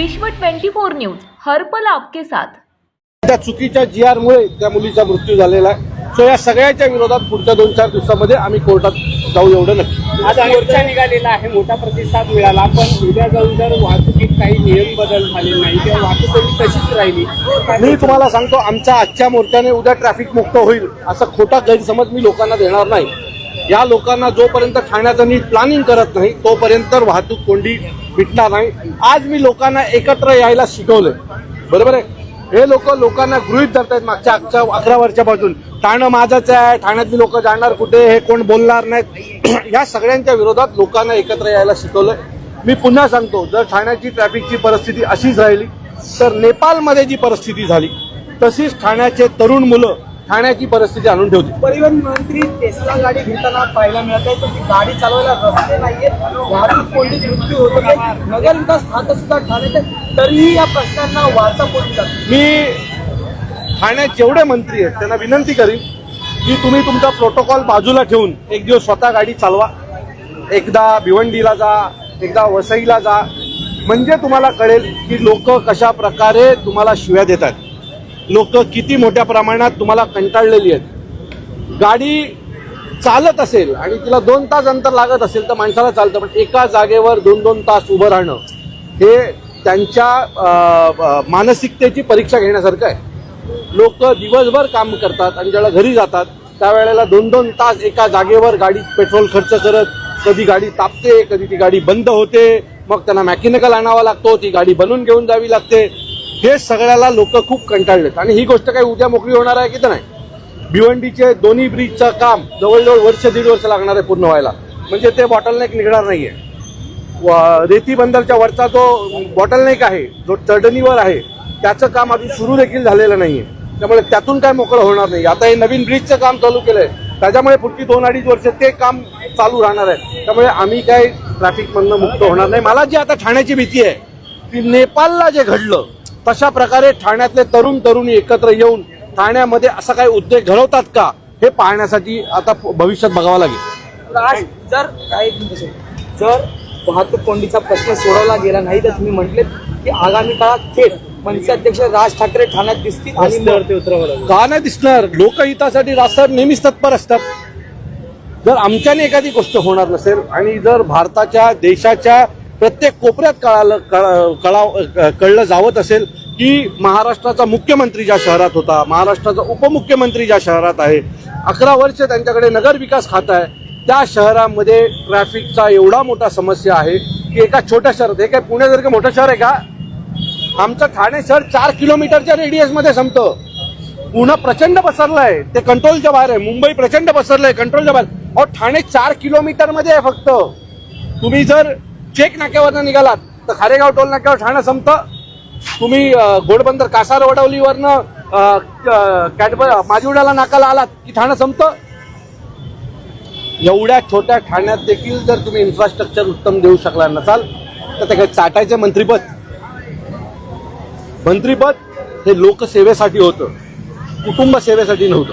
विश्व 24 न्यूज हर्पल आपके साथ. त्या चुकीच्या जी मुळे त्या मुलीचा मृत्यू झालेला आहे. सो या सगळ्याच्या विरोधात पुढच्या दोन चार दिवसामध्ये आम्ही कोर्टात जाऊ एवढं नक्की. आज मोर्चा निघालेला आहे मोठा प्रतिसाद मिळाला पण उद्या जाऊन जर वाहतुकीत काही नियम बदल झाले नाही किंवा वाहतूक ही तशीच राहिली. मी तुम्हाला सांगतो आमच्या आजच्या मोर्चाने उद्या ट्रॅफिक मुक्त होईल असा खोटा गैरसमज मी लोकांना देणार नाही. या लोकांना जोपर्यंत ठाण्याचं नीट प्लॅनिंग करत नाही तोपर्यंत वाहतूक कोंडी मिटणार नाही. आज मी लोकांना एकत्र यायला शिकवलंय. बरोबर आहे? हे लोक लोकांना गृहित धरतायत मागच्या आजच्या अकरा वर्षापासून. ठाणं माझंच आहे ठाण्यातली लोक जाणार कुठे हे कोण बोलणार नाहीत. या सगळ्यांच्या विरोधात लोकांना एकत्र यायला शिकवलंय. मी पुन्हा सांगतो जर ठाण्याची ट्रॅफिकची परिस्थिती अशीच राहिली तर नेपाळमध्ये जी परिस्थिती झाली तशीच ठाण्याचे तरुण मुलं ठाण्याची परिस्थिती आणून ठेवतील परिवहन मंत्री टेस्ला गाडी घेताना पाहायला मिळत आहे. तर ती गाडी चालवायला रस्ते नाहीयेत वाहतूक कोंडीत मृत्यू होत नगर विकास खातं सुद्धा ठाण्यात आहे. तरीही या प्रश्नांना वाचा कोणी मी ठाण्यात जेवढे मंत्री आहेत त्यांना विनंती करीन की तुम्ही तुमचा प्रोटोकॉल बाजूला ठेवून एक दिवस स्वतः गाडी चालवा. एकदा भिवंडीला जा एकदा वसईला जा. म्हणजे तुम्हाला कळेल की लोक कशा प्रकारे तुम्हाला शिव्या देतात. लोक किती मोठ्या प्रमाणात तुम्हाला कंटाळलेली आहेत. गाडी चालत असेल आणि तिला दोन तास अंतर लागत असेल तर माणसाला चालतं पण एका जागेवर दोन दोन तास उभं राहणं हे त्यांच्या मानसिकतेची परीक्षा घेण्यासारखं आहे. लोक दिवसभर काम करतात आणि ज्याला घरी जातात त्यावेळेला दोन दोन तास एका जागेवर गाडी पेट्रोल खर्च करत कधी गाडी तापते कधी ती गाडी बंद होते मग त्यांना मॅकॅनिकल आणावा लागतो ती गाडी बनवून घेऊन जावी लागते. हे सगळ्याला लोक खूप कंटाळलेत. आणि ही गोष्ट काही उद्या मोकळी होणार आहे की तर नाही? भिवंडीचे दोन्ही ब्रिजचं काम जवळजवळ वर्ष दीड वर्ष लागणार आहे पूर्ण व्हायला. म्हणजे ते बॉटलनेक निघणार नाही व- रेती बंदरच्या वरचा जो बॉटलनेक आहे जो चढणीवर आहे त्याचं काम अजून सुरू देखील झालेलं नाही आहे त्यामुळे त्यातून काय मोकळं होणार नाही. आता हे नवीन ब्रिजचं काम चालू केलं आहे त्याच्यामुळे पुढची दोन अडीच वर्ष ते काम चालू राहणार आहे. त्यामुळे आम्ही काय ट्रॅफिकमधनं मुक्त होणार नाही. मला जी आता ठाण्याची भीती आहे ती नेपाळला जे घडलं तशा प्रकारे ठाण्यातले तरुण तरुणी एकत्र येऊन ठाण्यामध्ये असा काही उद्योग घडवतात का हे पाहण्यासाठी आता भविष्यात बघावं लागेल. आज जर काही जर वाहतूक कोंडीचा प्रश्न सोडवला गेला नाही तर तुम्ही म्हटले की आगामी काळात थेट मनसे अध्यक्ष राज ठाकरे ठाण्यात दिसतील आणि उतरवलं का नाही दिसणार? लोकहितासाठी राजसाहेब नेहमीच तत्पर असतात. जर आमच्याने एखादी गोष्ट होणार नसेल आणि जर भारताच्या देशाच्या प्रत्येक कोपऱ्यात कळालं कळा कळाव कळलं जावत असेल की महाराष्ट्राचा मुख्यमंत्री ज्या शहरात होता महाराष्ट्राचा उपमुख्यमंत्री ज्या शहरात आहे अकरा वर्ष त्यांच्याकडे नगर विकास खातं आहे त्या शहरामध्ये ट्रॅफिकचा एवढा मोठा समस्या आहे की एका छोट्या शहरात हे काय पुण्यासारखं मोठं शहर आहे का? आमचं ठाणे शहर चार किलोमीटरच्या रेडियसमध्ये संपतं. पुणे प्रचंड पसरलं आहे ते कंट्रोलच्या बाहेर आहे मुंबई प्रचंड पसरलं आहे कंट्रोलच्या बाहेर. अहो ठाणे चार किलोमीटरमध्ये आहे फक्त. तुम्ही जर चेक नाक्यावरनं निघालात तर खारेगाव टोल नाक्यावर ठाणे संपतं. तुम्ही घोडबंदर कासार वडवलीवरनं अं, क- कॅडबर माजिवड्याला नाकाला आलात की ठाणे संपतं? एवढ्या छोट्या ठाण्यात देखील जर तुम्ही इन्फ्रास्ट्रक्चर उत्तम देऊ शकला नसाल तर ते काय चाटायचे मंत्रीपद. मंत्रीपद हे लोकसेवेसाठी होतं. कुटुंब सेवेसाठी नव्हतं.